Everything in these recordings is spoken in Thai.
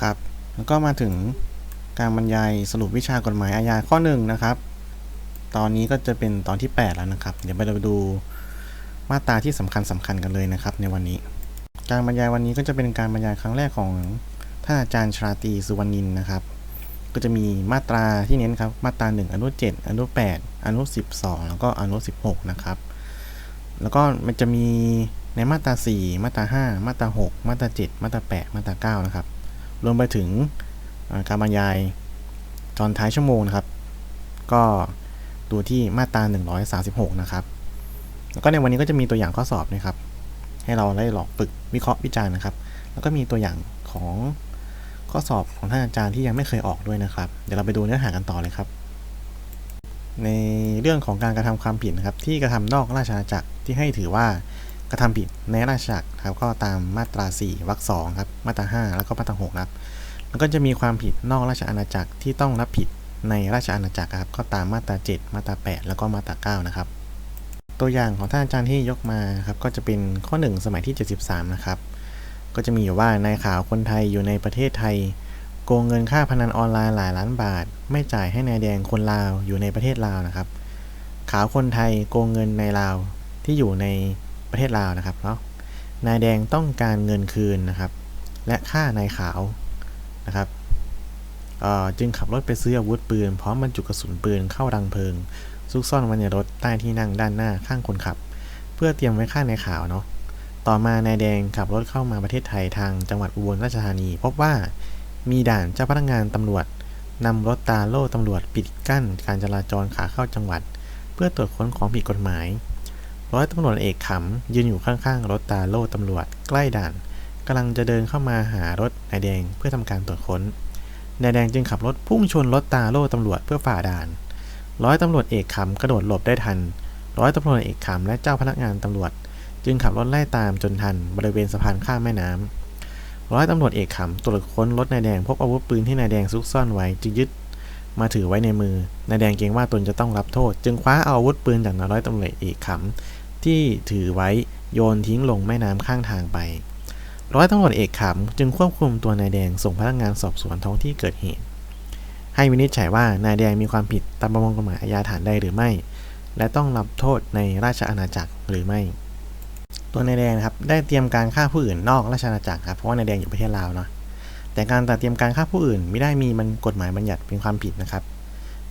ครับ แล้วก็มาถึงการบรรยายสรุปวิชากฎหมายอาญาข้อหนึ่งนะครับ ตอนนี้ก็จะเป็นตอนที่ 8 แล้วนะครับ เดี๋ยวไปเราดูมาตราที่สำคัญสำคัญกันเลยนะครับ ในวันนี้ การบรรยายวันนี้ก็จะเป็นการบรรยายครั้งแรกของท่านอาจารย์ชราตีสุวรรณินนะครับ ก็จะมีมาตราที่เน้นครับ มาตรา 1 อนุ 7 อนุ 8 อนุ 12 แล้วก็อนุ 16 นะครับ แล้วก็มันจะมีในมาตรา 4 มาตรา 5 มาตรา 6 มาตรา 7 มาตรา 8 มาตรา 9 นะครับ รวมไปถึงการบรรยายตอนท้ายชั่วโมงนะครับ ก็ดูที่มาตรา 136 นะครับ แล้วก็ในวันนี้ก็จะมีตัวอย่างข้อสอบนะครับ ให้เราได้ลองฝึกวิเคราะห์วิจารณ์นะครับ แล้วก็มีตัวอย่างของข้อสอบของท่านอาจารย์ที่ยังไม่เคยออกด้วยนะครับ เดี๋ยวเราไปดูเนื้อหากันต่อเลยครับ ในเรื่องของการกระทำความผิดนะครับ ที่กระทำนอกราชอาณาจักรที่ให้ถือว่า กระทำผิดในราชอาณาจักรครับก็ตามมาตรา 4วรรคสองครับมาตรา 5 แล้วก็มาตรา6ครับแล้วก็จะมีความผิดนอกราชอาณาจักรที่ต้องรับผิดในราชอาณาจักรครับก็ตามมาตรา 7 มาตรา 8 แล้วก็มาตรา9นะครับตัวอย่างของท่านอาจารย์ที่ยกมาครับก็จะเป็นข้อ 1 สมัยที่ 73 นะครับ ก็จะมีอยู่ว่านายข่าวคนไทยอยู่ในประเทศไทย โกงเงินค่าพนันออนไลน์หลายล้านบาท ไม่จ่ายให้นายแดงคนลาวอยู่ในประเทศลาวนะครับ ขาวคนไทยโกงเงินในลาวที่อยู่ใน ประเทศลาวนะครับเนาะนายแดงต้องการเงินคืนนะครับ และค่านายขาวนะครับจึงขับรถไปซื้ออาวุธปืนพร้อมบรรจุกระสุนปืนเข้ารังเพลิง ซุกซ่อนไว้ในรถใต้ที่นั่งด้านหน้าข้างคนขับ เพื่อเตรียมไว้ฆ่านายขาวเนาะต่อมานายแดงขับรถเข้ามาประเทศไทยทางจังหวัดอุบลราชธานี พบว่ามีด่านเจ้าพนักงานตำรวจนำรถตาโล่ตำรวจปิดกั้นการจราจรขาเข้าจังหวัด เพื่อตรวจค้นของผิดกฎหมาย ร้อยตำรวจเอกขำยืนอยู่ข้างๆ รถตาโล่ตำรวจใกล้ด่านกำลังจะเดินเข้ามาหารถนายแดงเพื่อทำการตรวจค้นนายแดงจึงขับรถพุ่งชนรถตาโล่ตำรวจเพื่อฝ่าด่าน ร้อยตำรวจเอกขำกระโดดหลบได้ทัน ร้อยตำรวจเอกขำและเจ้าพนักงานตำรวจ จึงขับรถไล่ตามจนทันบริเวณสะพานข้ามแม่น้ำร้อยตำรวจเอกขำตรวจค้นรถนายแดงพบอาวุธปืนที่นายแดงซุกซ่อนไว้จึงยึดมาถือไว้ในมือนายแดงเกรงว่าตนจะต้องรับโทษ จึงคว้าเอาอาวุธปืนจากนายร้อยตำรวจเอกขำ ที่ถือไว้โยนทิ้งลงแม่น้ำข้างทางไป ร้อยตำรวจเอกขำจึงควบคุมตัวนายแดงส่งพนักงานสอบสวนท้องที่เกิดเหตุ ให้วินิจฉัยว่านายแดงมีความผิดตามประมวลกฎหมายอาญาฐานใดหรือไม่ และต้องรับโทษในราชอาณาจักรหรือไม่ ตัวนายแดงครับได้เตรียมการฆ่าผู้อื่นนอกราชอาณาจักรครับเพราะว่านายแดงอยู่ประเทศลาวเนาะแต่การตัดเตรียมการฆ่าผู้อื่นไม่ได้มีมันกฎหมายบัญญัติเป็นความผิดนะครับ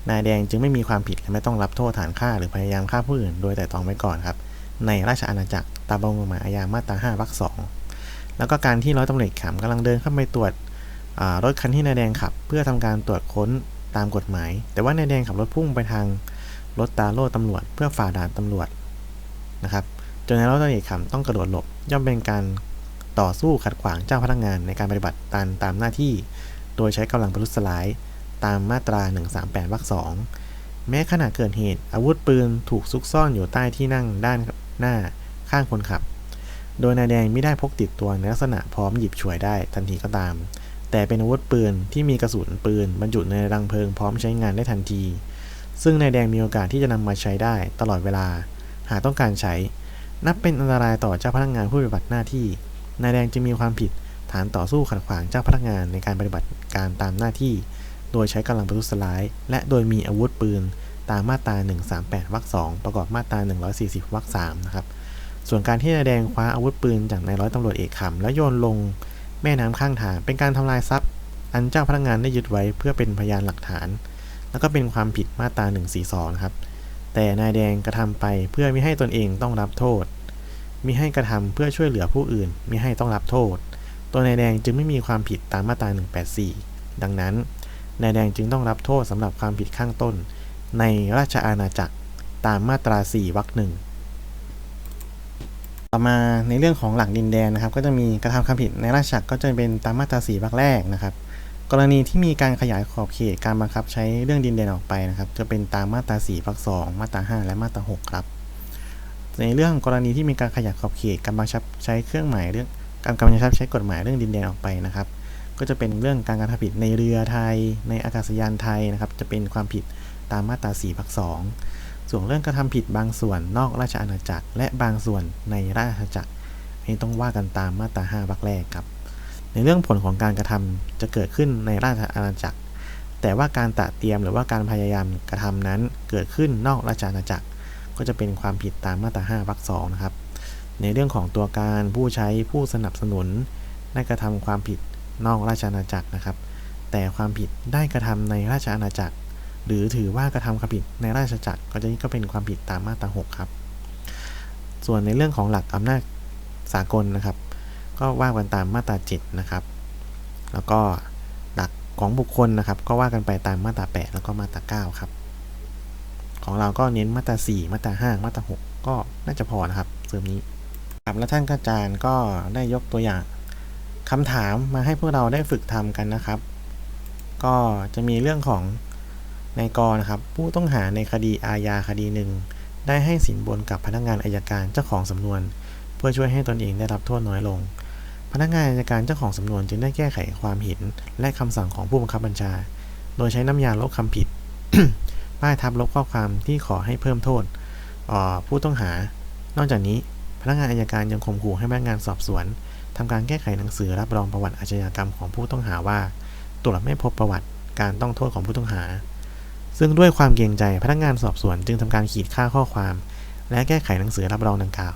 นายแดงจึงไม่มีความผิดและไม่ต้องรับโทษฐานฆ่าหรือพยายามฆ่าผู้อื่น โดยแต่ตองไว้ก่อนครับ ในราชอาณาจักรตามประมวลกฎหมายอาญามาตรา5วรรคสองแล้วก็การที่ร้อยตำรวจขำกำลังเดินเข้าไปตรวจรถคันที่นายแดงขับ เพื่อทำการตรวจค้นตามกฎหมาย แต่ว่านายแดงขับรถพุ่งไปทางรถตาโล่ตำรวจ เพื่อฝ่าด่านตำรวจนะครับจนนายร้อยตำรวจขำต้องกระโดดหลบ ย่อมเป็นการต่อสู้ขัดขวางเจ้าพนักงานในการปฏิบัติตามตามหน้าที่ โดยใช้กำลังประทุษร้ายตามมาตรา 138วรรคสองแม้ขณะเกิดเหตุอาวุธปืนถูกซุกซ่อนอยู่ใต้ที่นั่งด้าน หน้าข้างคนขับ โดยนายแดงไม่ได้พกติดตัวในลักษณะพร้อมหยิบฉวยได้ทันทีก็ตาม แต่เป็นอาวุธปืนที่มีกระสุนปืน บรรจุในรังเพลิงพร้อมใช้งานได้ทันที ซึ่งนายแดงมีโอกาสที่จะนำมาใช้ได้ตลอดเวลา หากต้องการใช้ นับเป็นอันตรายต่อเจ้าพนักงานผู้ปฏิบัติหน้าที่ นายแดงจึงมีความผิดฐานต่อสู้ขัดขวางเจ้าพนักงานในการปฏิบัติการตามหน้าที่ โดยใช้กำลังประทุษร้าย และโดยมีอาวุธปืน ตามมาตรา 138 วรรค 2 ประกอบมาตรา 140 วรรค 3 นะครับ ส่วนการที่นายแดงคว้าอาวุธปืนจากนายร้อยตำรวจเอกขำและโยนลงแม่น้ำข้างทาง เป็นการทำลายทรัพย์ อันเจ้าพนักงานได้ยึดไว้เพื่อเป็นพยานหลักฐาน แล้วก็เป็นความผิดมาตรา 142 นะครับ แต่นายแดงกระทำไปเพื่อไม่ให้ตนเองต้องรับโทษมิให้กระทำเพื่อช่วยเหลือผู้อื่นมิให้ต้องรับโทษ ตัวนายแดงจึงไม่มีความผิดตามมาตรา 184 ดังนั้นนายแดงจึงต้องรับโทษสำหรับความผิดข้างต้น ในราชอาณาจักรตามมาตรา 4วรรคหนึ่งต่อมาในเรื่องของหลักดินแดนนะครับ ก็จะมีกระทำความผิดในราชอาณาจักรก็จะเป็นตามมาตรา 4วรรคแรกนะครับ กรณีที่มีการขยายขอบเขตการบังคับใช้เรื่องดินแดนออกไปนะครับ จะเป็นตามมาตรา 4วรรค2มาตรา 5 และมาตรา 6 ครับ ในเรื่องกรณีที่มีการขยายขอบเขตการบังคับใช้เครื่องหมายเรื่องการกำชับใช้กฎหมายเรื่องดินแดนออกไปนะครับ ก็จะเป็นเรื่องการกระทำผิดในเรือไทย ในอากาศยานไทยนะครับ จะเป็นความผิด ตามมาตรา4วรรค2ส่วนเรื่องกระทำผิดบางส่วนนอกราชอาณาจักร และบางส่วนในราชอาณาจักรนนี้ต้องว่ากันตามมาตรา5วรรคแรกครับ ในเรื่องผลของการกระทำจะเกิดขึ้นในราชอาณาจักร แต่ว่าการตระเตรียมหรือว่าการพยายามกระทำนั้นเกิดขึ้นนอกราชอาณาจักร ก็จะเป็นความผิดตามมาตรา5วรรคสองนะครับ ในเรื่องของตัวการผู้ใช้ผู้สนับสนุนได้กระทำความผิดนอกราชอาณาจักรนะครับ แต่ความผิดได้กระทำในราชอาณาจักร หรือถือว่ากระทำความผิดในราชจักรก็จะนี่ก็เป็นความผิดตามมาตรา 6 ครับ ส่วนในเรื่องของหลักอำนาจสากลนะครับ ก็ว่ากันตามมาตรา 7 นะครับ แล้วก็หลักของบุคคลนะครับ ก็ว่ากันไปตามมาตรา 8 แล้วก็มาตรา 9 ครับ ของเราก็เน้นมาตรา 4 มาตรา 5 มาตรา 6 ก็น่าจะพอนะครับเสริมนี้ครับแล้วท่านอาจารย์ก็ได้ยกตัวอย่างคำถามมาให้พวกเราได้ฝึกทำกันนะครับ ก็จะมีเรื่องของ ในกรนะครับผู้ต้องหาในคดีอาญาคดีหนึ่ง ได้ให้สินบนกับพนักงานอายการเจ้าของสำนวน เพื่อช่วยให้ตนเองได้รับโทษน้อยลง พนักงานอายการเจ้าของสำนวนจึงได้แก้ไขความเห็นและคำสั่งของผู้บังคับบัญชา โดยใช้น้ำยาลบคำผิด ป้ายทับลบข้อความที่ขอให้เพิ่มโทษผู้ต้องหา นอกจากนี้พนักงานอายการยังข่มขู่ให้พนักงานสอบสวนทำการแก้ไขหนังสือรับรองประวัติอาชญากรรมของผู้ต้องหาว่า ตรวจไม่พบประวัติการต้องโทษของผู้ต้องหา ซึ่งด้วยความเกรงใจพนักงานสอบสวนจึงทำการขีดค่าข้อความ และแก้ไขหนังสือรับรองดังกล่าว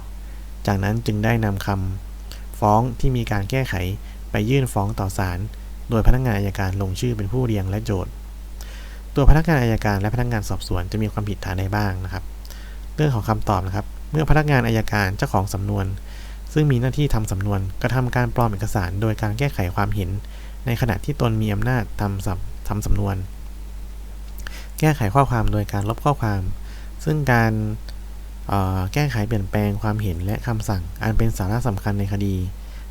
จากนั้นจึงได้นำคำฟ้องที่มีการแก้ไขไปยื่นฟ้องต่อศาลโดยพนักงานอายการลงชื่อเป็นผู้เรียงและโจทย์ ตัวพนักงานอายการและพนักงานสอบสวนจะมีความผิดฐานใดบ้างนะครับ เรื่องของคำตอบนะครับ เมื่อพนักงานอายการเจ้าของสำนวน ซึ่งมีหน้าที่ทำสำนวนกระทำการปลอมเอกสาร โดยการแก้ไขความเห็น ในขณะที่ตนมีอำนาจทำสำทำสำนวน แก้ไขข้อความโดยการลบข้อความ ซึ่งการแก้ไขเปลี่ยนแปลงความเห็นและคำสั่ง อันเป็นสาระสำคัญในคดี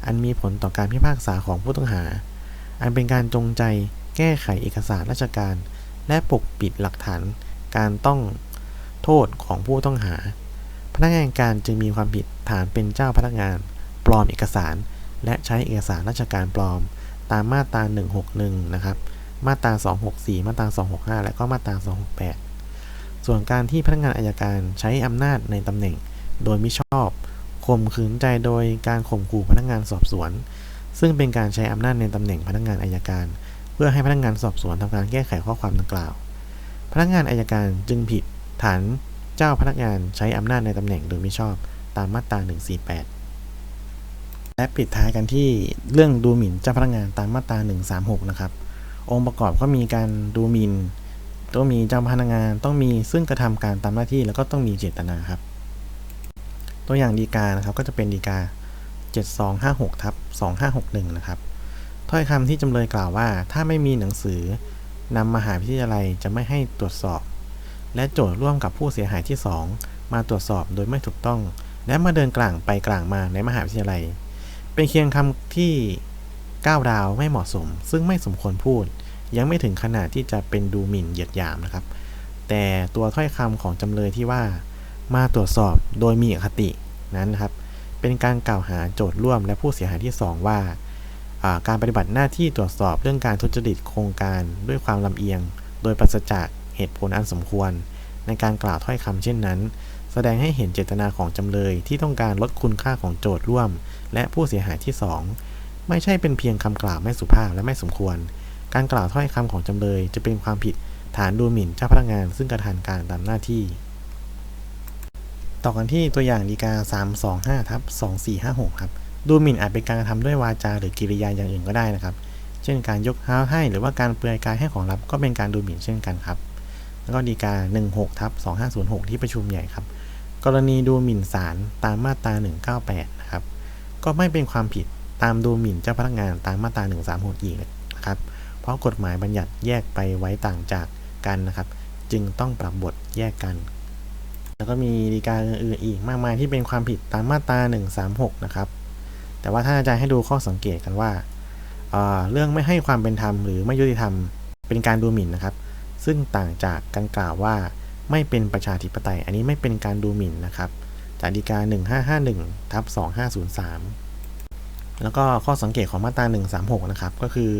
อันมีผลต่อการพิพากษาของผู้ต้องหา อันเป็นการจงใจแก้ไขเอกสารราชการ และปกปิดหลักฐานการต้องโทษของผู้ต้องหา พนักงานการจึงมีความผิดฐานเป็นเจ้าพนักงาน ปลอมเอกสาร และใช้เอกสารราชการปลอม ตามมาตรา 161 นะครับ มาตรา 264 มาตรา 265 และก็มาตรา 268 ส่วนการที่พนักงานอายการใช้อำนาจในตำแหน่ง โดยมิชอบข่มขืนใจโดยการข่มขู่พนักงานสอบสวน ซึ่งเป็นการใช้อำนาจในตำแหน่งพนักงานอายการ เพื่อให้พนักงานสอบสวนทำการแก้ไขข้อความดังกล่าว พนักงานอายการจึงผิดฐานเจ้าพนักงานใช้อำนาจในตำแหน่งโดยม่ชอบตามมาตรา 148และปิดท้ายกันที่เรื่องดูหมิ่นเจ้าพนักงานตามมาตรา 136 นะครับ องค์ประกอบก็มีการดูหมิ่นต้องมีเจ้าพนักงานต้องมีซึ่งกระทำการตามหน้าที่แล้วก็ต้องมีเจตนาครับ ตัวอย่างดีกานะครับก็จะเป็นดีกา 7256ทับ2561 นะครับถ้อยคำที่จำเลยกล่าวว่า ถ้าไม่มีหนังสือนำมหาวิทยาลัยจะไม่ให้ตรวจสอบ และโจทย์ร่วมกับผู้เสียหายที่ 2 มาตรวจสอบโดยไม่ถูกต้อง และมาเดินกลางไปกลางมาในมหาวิทยาลัย เป็นเคียงคำที่ก้าวดาวไม่เหมาะสม ซึ่งไม่สมควรพูด ยังไม่ถึงขนาดที่จะเป็นดูหมิ่นเหยียดหยามนะครับ แต่ตัวถ้อยคำของจำเลยที่ว่า มาตรวจสอบโดยมีอคตินั้นนะครับ เป็นการกล่าวหาโจทย์ร่วมและผู้เสียหายที่ 2 ว่าการปฏิบัติหน้าที่ตรวจสอบเรื่องการทุจริตโครงการด้วยความลำเอียง โดยปราศจากเหตุผลอันสมควร ในการกล่าวถ้อยคำเช่นนั้น แสดงให้เห็นเจตนาของจำเลยที่ต้องการลดคุณค่าของโจทย์ร่วม และผู้เสียหายที่ 2 ไม่ใช่เป็นเพียงคำกล่าวไม่สุภาพและไม่สมควร การกล่าวถ้อยคำของจำเลยจะเป็นความผิดฐานดูหมิ่นเจ้าพนักงาน ซึ่งกระทำการตามหน้าที่ ต่อกันที่ตัวอย่างดีกา 325ทับ2456 ครับ ดูหมิ่นอาจเป็นการกระทำด้วยวาจาหรือกิริยาอย่างอื่นก็ได้นะครับ เช่นการยกเท้าให้หรือว่าการเปลือยกายให้ของรับก็เป็นการดูหมิ่นเช่นกันครับ แล้วก็ดีกา 16ทับ2506 ที่ประชุมใหญ่ครับ กรณีดูหมิ่นศาลตามมาตรา 198 นะครับ ก็ไม่เป็นความผิดตามดูหมิ่นเจ้าพนักงานตามมาตรา136อีกนะ เพราะกฎหมายบัญญัติแยกไปไว้ต่างจากกันนะครับ จึงต้องปรับบทแยกกัน แล้วก็มีดีกาอื่นๆอีกมากมายที่เป็นความผิดตามมาตรา 136 นะครับ แต่ว่าท่านอาจารย์ให้ดูข้อสังเกตกันว่าเเรื่องไม่ให้ความเป็นธรรมหรือไม่ยุติธรรมเป็นการดูหมิ่นนะครับ ซึ่งต่างจากการกล่าวว่าไม่เป็นประชาธิปไตย อันนี้ไม่เป็นการดูหมิ่นนะครับ จากดีกา 1551ทับ2503 แล้วก็ข้อสังเกตของมาตรา 136 นะครับ ก็คือ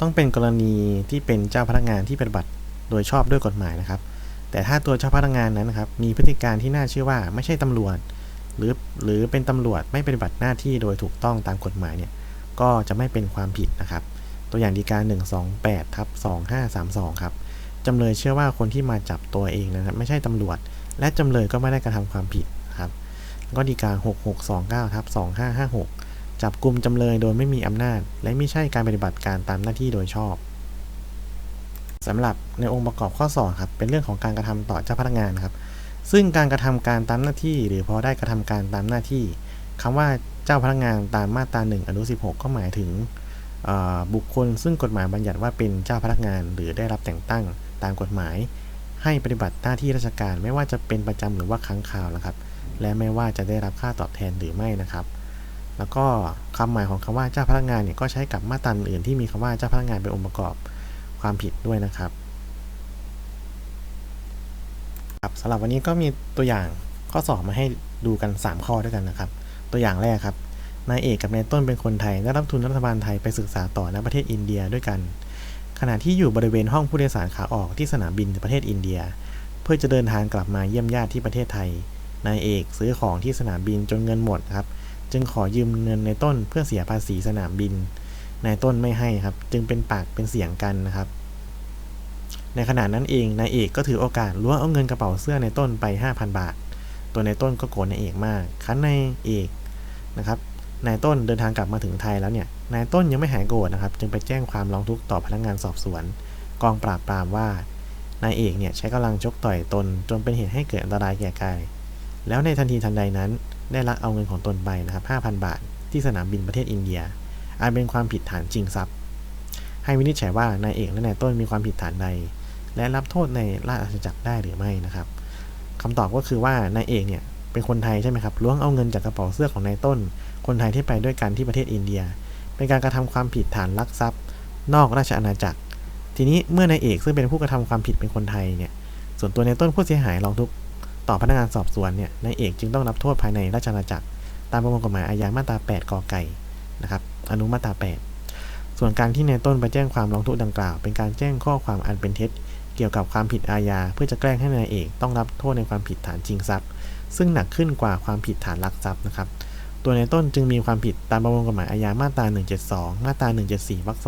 ต้องเป็นกรณีที่เป็นเจ้าพนักงานที่ปฏิบัติโดยชอบด้วยกฎหมายนะครับ แต่ถ้าตัวเจ้าพนักงานนั้นนะครับ มีพฤติการที่น่าเชื่อว่าไม่ใช่ตำรวจ หรือหรือเป็นตำรวจไม่ปฏิบัติหน้าที่โดยถูกต้องตามกฎหมายเนี่ยก็จะไม่เป็นความผิดนะครับ ตัวอย่างดีการ 128ทับ2532 ครับจำเลยเชื่อว่าคนที่มาจับตัวเองนะครับไม่ใช่ตำรวจ และจำเลยก็ไม่ได้กระทำความผิดครับ ก็ดีกา6629ทับ2556 จับกลุ่มจำเลยโดยไม่มีอำนาจ และไม่ใช่การปฏิบัติการตามหน้าที่โดยชอบสำหรับในองค์ประกอบข้อ2ครับเป็นเรื่องของการกระทำต่อเจ้าพนักงานครับ ซึ่งการกระทำการตามหน้าที่ หรือพอได้กระทำการตามหน้าที่คำว่าเจ้าพนักงานตามมาตรา1อนุ16 ก็หมายถึงบุคคล ซึ่งกฎหมายบัญญัติว่าเป็นเจ้าพนักงาน หรือได้รับแต่งตั้งตามกฎหมาย ให้ปฏิบัติหน้าที่ราชการไม่ว่าจะเป็นประจำหรือว่าครั้งคราวนะครับ และไม่ว่าจะได้รับค่าตอบแทนหรือไม่นะครับ แล้วก็คำหมายของคำว่าเจ้าพนักงานเนี่ยก็ใช้กับมาตราอื่นที่มีคำว่าเจ้าพนักงานเป็นองค์ประกอบความผิดด้วยนะครับครับสำหรับวันนี้ก็มีตัวอย่างข้อสอบมาให้ดูกัน 3 ข้อด้วยกันนะครับ ตัวอย่างแรกครับนายเอกกับนายต้นเป็นคนไทยได้รับทุนรัฐบาลไทยไปศึกษาต่อณประเทศอินเดียด้วยกัน ขณะที่อยู่บริเวณห้องผู้โดยสารขาออกที่สนามบินประเทศอินเดีย เพื่อจะเดินทางกลับมาเยี่ยมญาติที่ประเทศไทยนายเอกซื้อของที่สนามบินจนเงินหมดครับ จึงขอยืมเงินในต้นเพื่อเสียภาษีสนามบิน นายต้นไม่ให้ครับ จึงเป็นปากเป็นเสียงกันนะครับ ในขณะนั้นเองนายเอกก็ถือโอกาสล้วงเอาเงินกระเป๋าเสื้อในต้นไป 5,000 บาท ตัวในต้นก็โกรธนายเอกมากคันนายเอกนะครับนายต้นเดินทางกลับมาถึงไทยแล้วเนี่ย นายต้นยังไม่หายโกรธนะครับ จึงไปแจ้งความร้องทุกข์ต่อพนักงานสอบสวน กองปราบปรามว่านายเอกเนี่ยใช้กำลังชกต่อยตนจนเป็นเหตุให้เกิดอันตรายแก่กาย แล้วในทันทีทันใดนั้น ได้ลักเอาเงินของตนไปนะครับ5,000 บาท ที่สนามบินประเทศอินเดีย อาจเป็นความผิดฐานจริงทรัพย์ ให้วินิจฉัยว่านายเอกและนายต้นมีความผิดฐานใด และรับโทษในราชอาณาจักรได้หรือไม่นะครับคำตอบก็คือว่านายเอกเนี่ยเป็นคนไทยใช่ไหมครับล้วงเอาเงินจากกระเป๋าเสื้อของนายต้น คนไทยที่ไปด้วยกันที่ประเทศอินเดีย เป็นการกระทำความผิดฐานลักทรัพย์ นอกราชอาณาจักร ทีนี้เมื่อนายเอกซึ่งเป็นผู้กระทำความผิดเป็นคนไทยเนี่ยส่วนตัวในต้นผู้เสียหายร้องทุก ต่อพนักงานสอบสวนเนี่ยนายเอกจึงต้องรับโทษภายในราชอาณาจักร ตามประมวลกฎหมายอาญามาตรา 8กอไก่นะครับอนุมาตรา 8 ส่วนการที่ในต้นไปแจ้งความร้องทุกข์ดังกล่าว เป็นการแจ้งข้อความอันเป็นเท็จ เกี่ยวกับความผิดอาญาเพื่อจะแกล้งให้นายเอกต้องรับโทษในความผิดฐานจริงทรัพย์ ซึ่งหนักขึ้นกว่าความผิดฐานลักทรัพย์นะครับตัวในต้นจึงมีความผิดตามประมวลกฎหมายอาญามาตรา 172 มาตรา 174 วรรค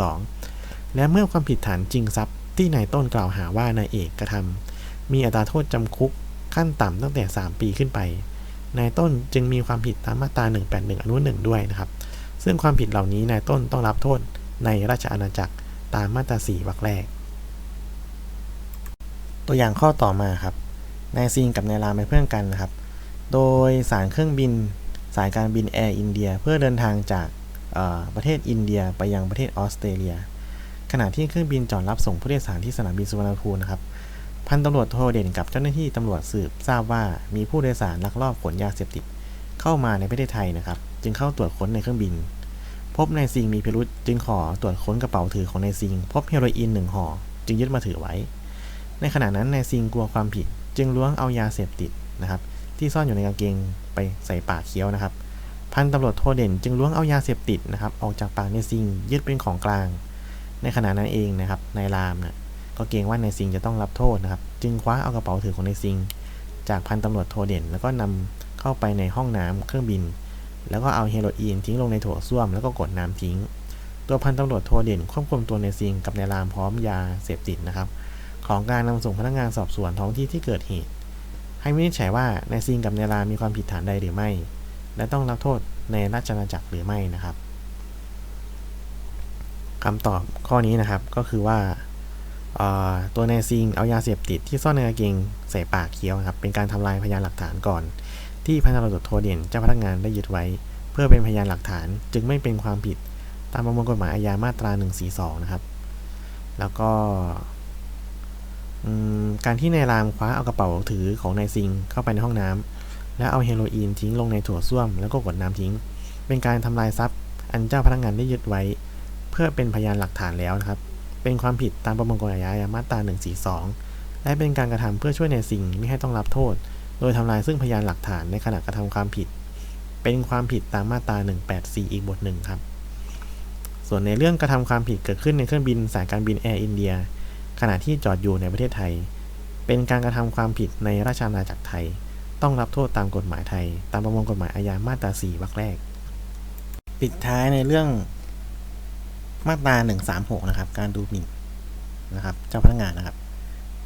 2 และเมื่อความผิดฐานจริงทรัพย์ที่นายต้นกล่าวหาว่านายเอกกระทำมีอัตราโทษจำคุก ขั้นต่ำตั้งแต่ 3 ปีขึ้นไป นายต้นจึงมีความผิดตามมาตรา 181 อนุ1ด้วยนะครับ ซึ่งความผิดเหล่านี้นายต้นต้องรับโทษในราชอาณาจักรตามมาตรา 4วรรคแรก ตัวอย่างข้อต่อมาครับ นายซีนกับนายรามเป็นเพื่อนกันนะครับ โดยสารเครื่องบินสายการบินแอร์อินเดียเพื่อเดินทางจากประเทศอินเดียไปยังประเทศออสเตรเลีย ขณะที่เครื่องบินจอดรับส่งผู้โดยสารที่สนามบินสุวรรณภูมินะครับ พันตำรวจโทเด่นกับเจ้าหน้าที่ตำรวจสืบทราบว่ามีผู้โดยสารลักลอบขนยาเสพติดเข้ามาในประเทศไทยนะครับ จึงเข้าตรวจค้นในเครื่องบิน พบนายซิงมีพิรุษจึงขอตรวจค้นกระเป๋าถือของนายซิง พบเฮโรอีนหนึ่งห่อจึงยึดมาถือไว้ ในขณะนั้นนายซิงกลัวความผิด จึงล้วงเอายาเสพติดนะครับ ที่ซ่อนอยู่ในกางเกงไปใส่ปากเคี้ยวนะครับ พันตำรวจโทเด่นจึงล้วงเอายาเสพติดนะครับออกจากปากในซิงยึดเป็นของกลาง ในขณะนั้นเองนะครับนายรามนะ ก็เกรงว่านายซิงจะต้องรับโทษนะครับ จึงคว้าเอากระเป๋าถือของนายซิง จากพันตำรวจโทเด่น แล้วก็นำเข้าไปในห้องน้ำเครื่องบิน แล้วก็เอาเฮโรอีนทิ้งลงในโถส้วมแล้วก็กดน้ำทิ้ง ตัวพันตำรวจโทเด่นควบคุมตัวนายซิงกับนายรามพร้อมยาเสพติดนะครับ ของการนำส่งพนักงานสอบสวนท้องที่ที่เกิดเหตุ ให้วินิจฉัยว่านายซิงกับนายรามมีความผิดฐานใดหรือไม่ และต้องรับโทษในราชอาณาจักรหรือไม่นะครับคำตอบข้อนี้นะครับก็คือว่า ตัวนายซิงเอายาเสพติดที่ซ่อนในกางเกงใส่ปากเคี้ยวครับเป็นการทำลายพยานหลักฐานก่อน ที่พันตำรวจโทเด่นเจ้าพนักงานได้ยึดไว้ เพื่อเป็นพยานหลักฐานจึงไม่เป็นความผิดตามประมวลกฎหมายอาญามาตรา 142 นะครับ แล้วก็การที่นายรามคว้าเอากระเป๋าถือของนายซิงเข้าไปในห้องน้ำแล้วเอาเฮโรอีนทิ้งลงในถั่วส้วมแล้วก็กดน้ำทิ้ง เป็นการทำลายทรัพย์ อันเจ้าพนักงานได้ยึดไว้ เพื่อเป็นพยานหลักฐานแล้วนะครับ เป็นความผิดตามประมวลกฎหมายอาญามาตรา142 และเป็นการกระทำเพื่อช่วยในสิ่งไม่ให้ต้องรับโทษ โดยทำลายซึ่งพยานหลักฐานในขณะกระทำความผิด เป็นความผิดตามมาตรา184 อีกบทหนึ่งครับ ส่วนในเรื่องกระทำความผิดเกิดขึ้นในเครื่องบินสายการบินแอร์อินเดียขณะที่จอดอยู่ในประเทศไทย เป็นการกระทำความผิดในราชอาณาจักรไทย ต้องรับโทษตามกฎหมายไทย ตามประมวลกฎหมายอาญามาตรา 4 วรรคแรก ปิดท้ายในเรื่อง มาตรา136 นะครับ การดูหมิ่นนะครับ เจ้าพนักงานนะครับ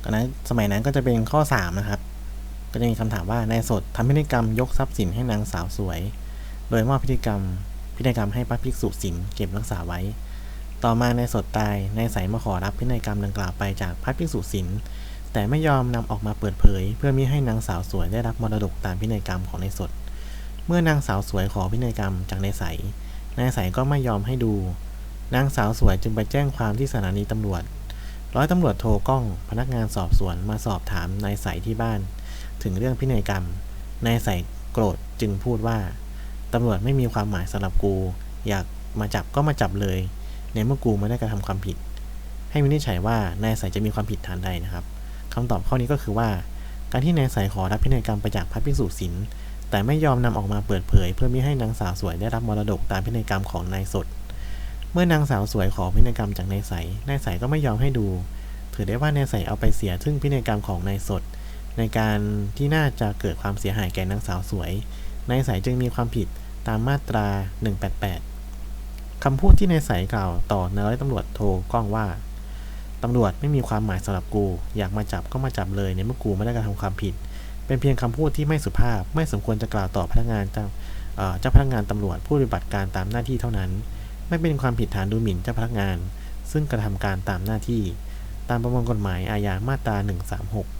ตอนนั้นสมัยนั้นก็จะเป็นข้อ 3 นะครับ ก็จะมีคำถามว่านายสดทำพิธีกรรมยกทรัพย์สินให้นางสาวสวย โดยมอบพิธีกรรมพิธีกรรมให้พระภิกษุสินเก็บรักษาไว้ ต่อมานายสดตายนายใสมาขอรับพินัยกรรมดังกล่าวไปจากพระภิกษุสินแต่ไม่ยอมนำออกมาเปิดเผย เพื่อมิให้นางสาวสวยได้รับมรดกตามพินัยกรรมของนายสด เมื่อนางสาวสวยขอพินัยกรรมจากนายใสนายใสก็ไม่ยอมให้ดู นางสาวสวยจึงไปแจ้งความที่สถานีตำรวจ ร้อยตำรวจโทรก้อง พนักงานสอบสวนมาสอบถามนายใสที่บ้าน ถึงเรื่องพินัยกรรม นายใสโกรธจึงพูดว่า ตำรวจไม่มีความหมายสำหรับกู อยากมาจับก็มาจับเลย ในเมื่อกูไม่ได้กระทำความผิด ให้วินิจฉัยว่านายใสจะมีความผิดฐานใดนะครับคำตอบข้อนี้ก็คือว่า การที่นายใสขอรับพินัยกรรมไปจากพระภิกษุศิลแต่ไม่ยอมนำออกมาเปิดเผย เพื่อมิให้นางสาวสวยได้รับมรดกตามพินัยกรรมของนายสด เมื่อนางสาวสวยขอพินัยกรรมจากนายใส นายใสก็ไม่ยอมให้ดู ถือได้ว่านายใสเอาไปเสียซึ่งพินัยกรรมของนายสด ในการที่น่าจะเกิดความเสียหายแก่นางสาวสวย นายใสจึงมีความผิดตามมาตรา 188 คำพูดที่นายใสกล่าวต่อนายร้อยตำรวจโทรก้องว่า ตำรวจไม่มีความหมายสำหรับกู อยากมาจับก็มาจับเลยในเมื่อกูไม่ได้กระทำความผิด เป็นเพียงคำพูดที่ไม่สุภาพ ไม่สมควรจะกล่าวต่อพนักงานเจ้าเอ่อเจ้าพนักงานตำรวจผู้ปฏิบัติการตามหน้าที่เท่านั้น ไม่เป็นความผิดฐานดูหมิ่นเจ้าพนักงาน ซึ่งกระทำการตามหน้าที่ ตามประมวลกฎหมายอาญามาตรา 136